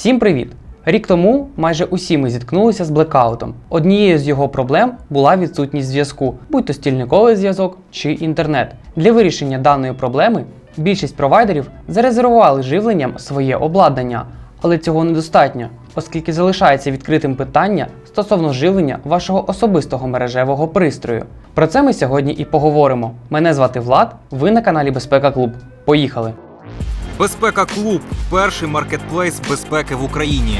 Всім привіт! Рік тому майже усі ми зіткнулися з блекаутом. Однією з його проблем була відсутність зв'язку, будь то стільниковий зв'язок чи інтернет. Для вирішення даної проблеми більшість провайдерів зарезервували живленням своє обладнання, але цього недостатньо, оскільки залишається відкритим питання стосовно живлення вашого особистого мережевого пристрою. Про це ми сьогодні і поговоримо. Мене звати Влад, ви на каналі Безпека Клуб. Поїхали! Безпека Клуб перший маркетплейс безпеки в Україні.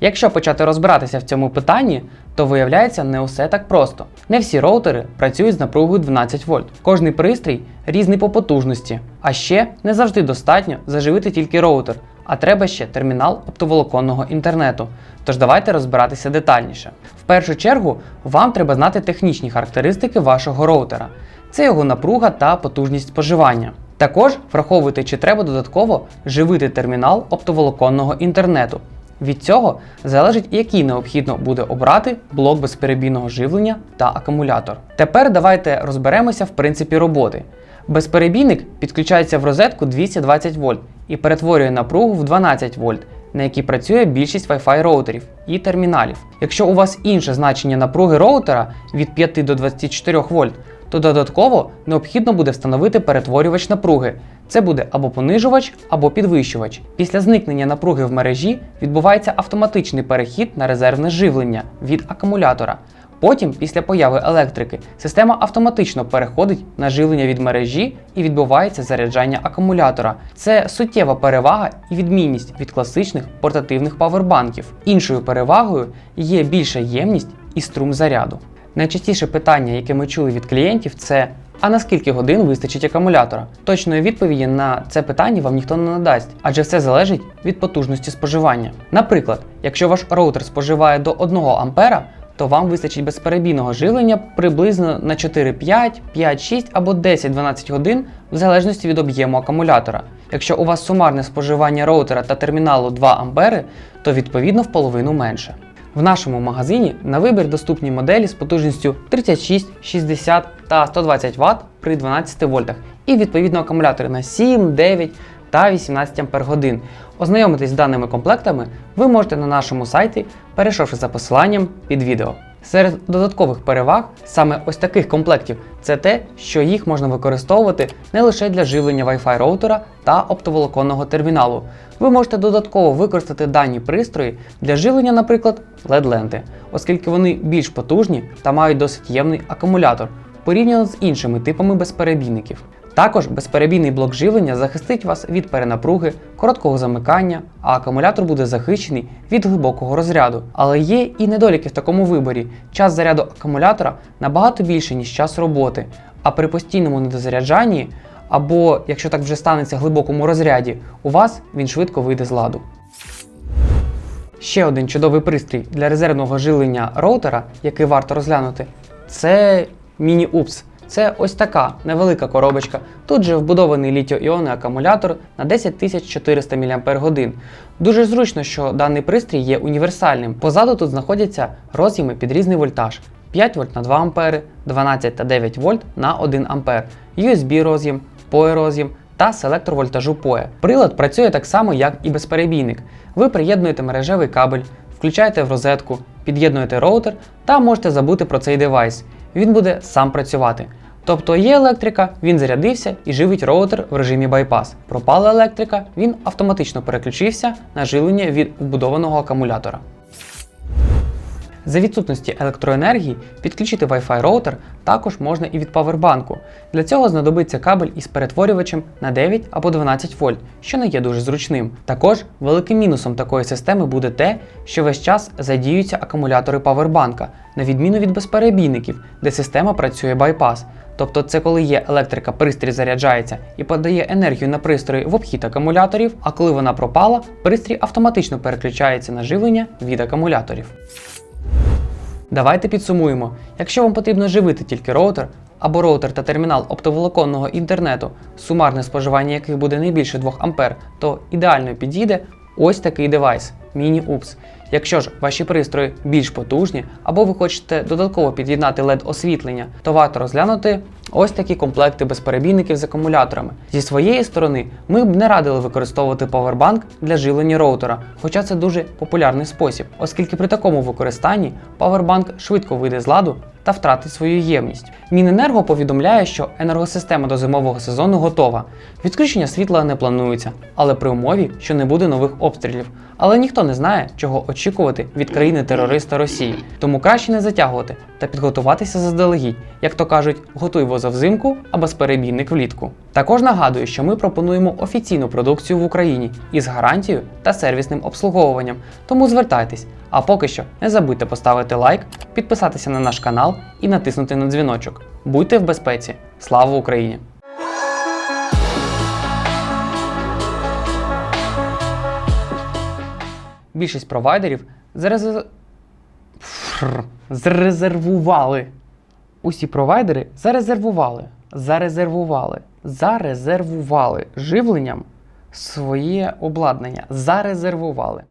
Якщо почати розбиратися в цьому питанні, то виявляється не усе так просто. Не всі роутери працюють з напругою 12 вольт. Кожний пристрій різний по потужності. А ще не завжди достатньо заживити тільки роутер, а треба ще термінал оптоволоконного інтернету. Тож давайте розбиратися детальніше. В першу чергу вам треба знати технічні характеристики вашого роутера. Це його напруга та потужність споживання. Також враховуйте, чи треба додатково живити термінал оптоволоконного інтернету. Від цього залежить, який необхідно буде обрати блок безперебійного живлення та акумулятор. Тепер давайте розберемося в принципі роботи. Безперебійник підключається в розетку 220 вольт і перетворює напругу в 12 вольт, на якій працює більшість Wi-Fi роутерів і терміналів. Якщо у вас інше значення напруги роутера від 5 до 24 вольт, то додатково необхідно буде встановити перетворювач напруги. Це буде або понижувач, або підвищувач. Після зникнення напруги в мережі відбувається автоматичний перехід на резервне живлення від акумулятора. Потім, після появи електрики, система автоматично переходить на живлення від мережі і відбувається заряджання акумулятора. Це суттєва перевага і відмінність від класичних портативних павербанків. Іншою перевагою є більша ємність і струм заряду. Найчастіше питання, яке ми чули від клієнтів, це а на скільки годин вистачить акумулятора? Точної відповіді на це питання вам ніхто не надасть, адже все залежить від потужності споживання. Наприклад, якщо ваш роутер споживає до 1 А, то вам вистачить безперебійного живлення приблизно на 4, 5, 5, 6 або 10-12 годин в залежності від об'єму акумулятора. Якщо у вас сумарне споживання роутера та терміналу 2 А, то відповідно в половину менше. В нашому магазині на вибір доступні моделі з потужністю 36, 60 та 120 Вт при 12 вольтах і відповідно акумулятори на 7, 9 та 18 Ах. Ознайомитись з даними комплектами ви можете на нашому сайті, перейшовши за посиланням під відео. Серед додаткових переваг саме ось таких комплектів це те, що їх можна використовувати не лише для живлення Wi-Fi роутера та оптоволоконного терміналу. Ви можете додатково використати дані пристрої для живлення, наприклад, LED-ленти, оскільки вони більш потужні та мають досить ємний акумулятор порівняно з іншими типами безперебійників. Також безперебійний блок живлення захистить вас від перенапруги, короткого замикання, а акумулятор буде захищений від глибокого розряду. Але є і недоліки в такому виборі. Час заряду акумулятора набагато більше, ніж час роботи, а при постійному недозаряджанні, або якщо так вже станеться глибокому розряді, у вас він швидко вийде з ладу. Ще один чудовий пристрій для резервного живлення роутера, який варто розглянути, це міні-упс. Це ось така невелика коробочка. Тут же вбудований літіо-іонний акумулятор на 10400 мАч. Дуже зручно, що даний пристрій є універсальним. Позаду тут знаходяться роз'єми під різний вольтаж. 5 вольт на 2 А, 12 та 9 вольт на 1 А, USB роз'єм, POE роз'єм та селектор вольтажу POE. Прилад працює так само, як і безперебійник. Ви приєднуєте мережевий кабель, включаєте в розетку, під'єднуєте роутер та можете забути про цей девайс. Він буде сам працювати. Тобто є електрика, він зарядився і живить роутер в режимі байпас. Пропала електрика, він автоматично переключився на живлення від вбудованого акумулятора. За відсутності електроенергії підключити Wi-Fi роутер також можна і від павербанку. Для цього знадобиться кабель із перетворювачем на 9 або 12 вольт, що не є дуже зручним. Також великим мінусом такої системи буде те, що весь час задіюються акумулятори павербанка, на відміну від безперебійників, де система працює байпас. Тобто це коли є електрика, пристрій заряджається і подає енергію на пристрої в обхід акумуляторів, а коли вона пропала, пристрій автоматично переключається на живлення від акумуляторів. Давайте підсумуємо. Якщо вам потрібно живити тільки роутер або роутер та термінал оптоволоконного інтернету, сумарне споживання яких буде не більше 2 А, то ідеально підійде ось такий девайс Mini-UPS. Якщо ж ваші пристрої більш потужні, або ви хочете додатково під'єднати LED освітлення, то варто розглянути ось такі комплекти безперебійників з акумуляторами. Зі своєї сторони, ми б не радили використовувати павербанк для живлення роутера, хоча це дуже популярний спосіб, оскільки при такому використанні павербанк швидко вийде з ладу та втратить свою ємність. Міненерго повідомляє, що енергосистема до зимового сезону готова. Відключення світла не планується, але при умові, що не буде нових обстрілів. Але ніхто не знає, чого очікувати від країни-терориста Росії, тому краще не затягувати та підготуватися заздалегідь, як то кажуть, готуй воза взимку, а безперебійник влітку. Також нагадую, що ми пропонуємо офіційну продукцію в Україні із гарантією та сервісним обслуговуванням, тому звертайтесь. А поки що не забудьте поставити лайк, підписатися на наш канал і натиснути на дзвіночок. Будьте в безпеці! Слава Україні! Більшість провайдерів зарез... Зарезервували. Усі провайдери зарезервували, зарезервували, зарезервували живленням своє обладнання. Зарезервували.